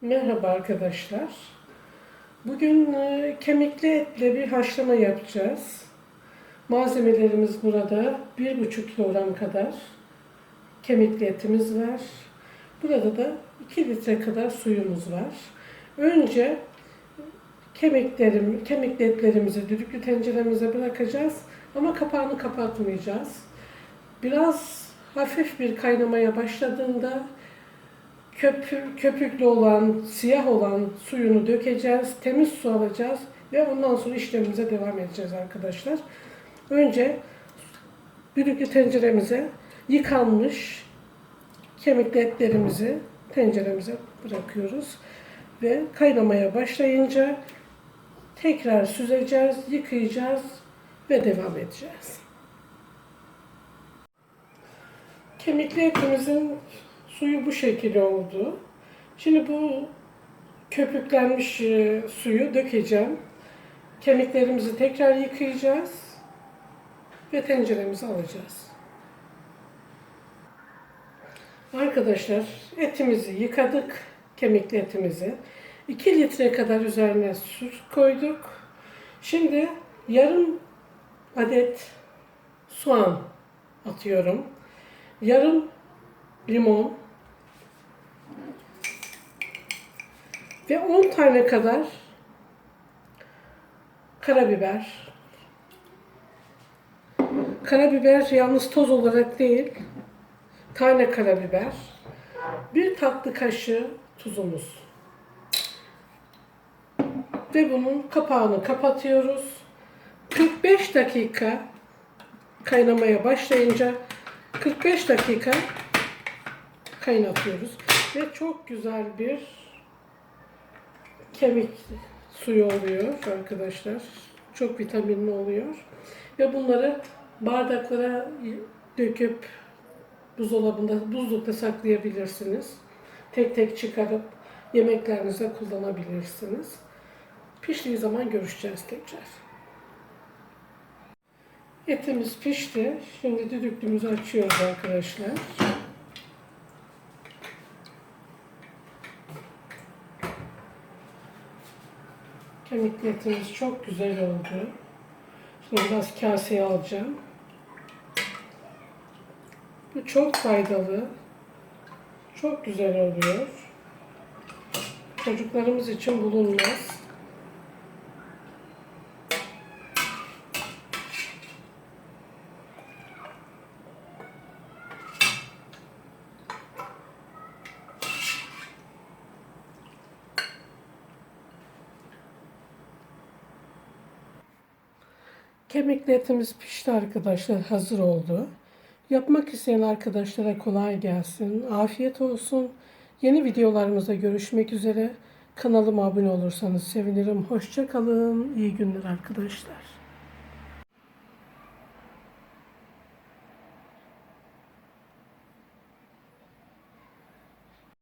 Merhaba arkadaşlar. Bugün e, kemikli etle bir haşlama yapacağız. Malzemelerimiz burada 1,5 kilogram kadar kemikli etimiz var. Burada da 2 litre kadar suyumuz var. Önce kemiklerim, kemikli etlerimizi düdüklü tenceremize bırakacağız ama kapağını kapatmayacağız. Biraz hafif bir kaynamaya başladığında köpü, köpüklü olan, siyah olan suyunu dökeceğiz. Temiz su alacağız ve ondan sonra işlemimize devam edeceğiz arkadaşlar. Önce düdüklü tenceremize yıkanmış kemikli etlerimizi tenceremize bırakıyoruz. Ve kaynamaya başlayınca tekrar süzeceğiz, yıkayacağız ve devam edeceğiz. Kemikli etimizin suyu bu şekilde oldu. Şimdi bu köpüklenmiş e, suyu dökeceğim. Kemiklerimizi tekrar yıkayacağız ve tenceremize alacağız. Arkadaşlar etimizi yıkadık, kemikli etimizi. 2 litre kadar üzerine su koyduk. Şimdi yarım adet soğan atıyorum. Yarım limon ve 10 tane kadar karabiber. Karabiber yalnız toz olarak değil, tane karabiber. Bir tatlı kaşığı tuzumuz. Ve bunun kapağını kapatıyoruz. 45 dakika kaynamaya başlayınca 45 dakika kaynatıyoruz. Ve çok güzel bir kemik suyu oluyor arkadaşlar. Çok vitaminli oluyor. Ve bunları bardaklara döküp buzdolabında, buzlukta saklayabilirsiniz. Tek tek çıkarıp yemeklerinize kullanabilirsiniz. Piştiği zaman görüşeceğiz tekrar. Etimiz pişti. Şimdi düdüklümüzü açıyoruz arkadaşlar. Kemikli etimiz çok güzel oldu. Şimdi biraz kaseye alacağım. Bu çok faydalı. Çok güzel oluyor. Çocuklarımız için bulunmaz. Kemikli etimiz pişti arkadaşlar. Hazır oldu. Yapmak isteyen arkadaşlara kolay gelsin. Afiyet olsun. Yeni videolarımızda görüşmek üzere. Kanalıma abone olursanız sevinirim. Hoşça kalın. İyi günler arkadaşlar.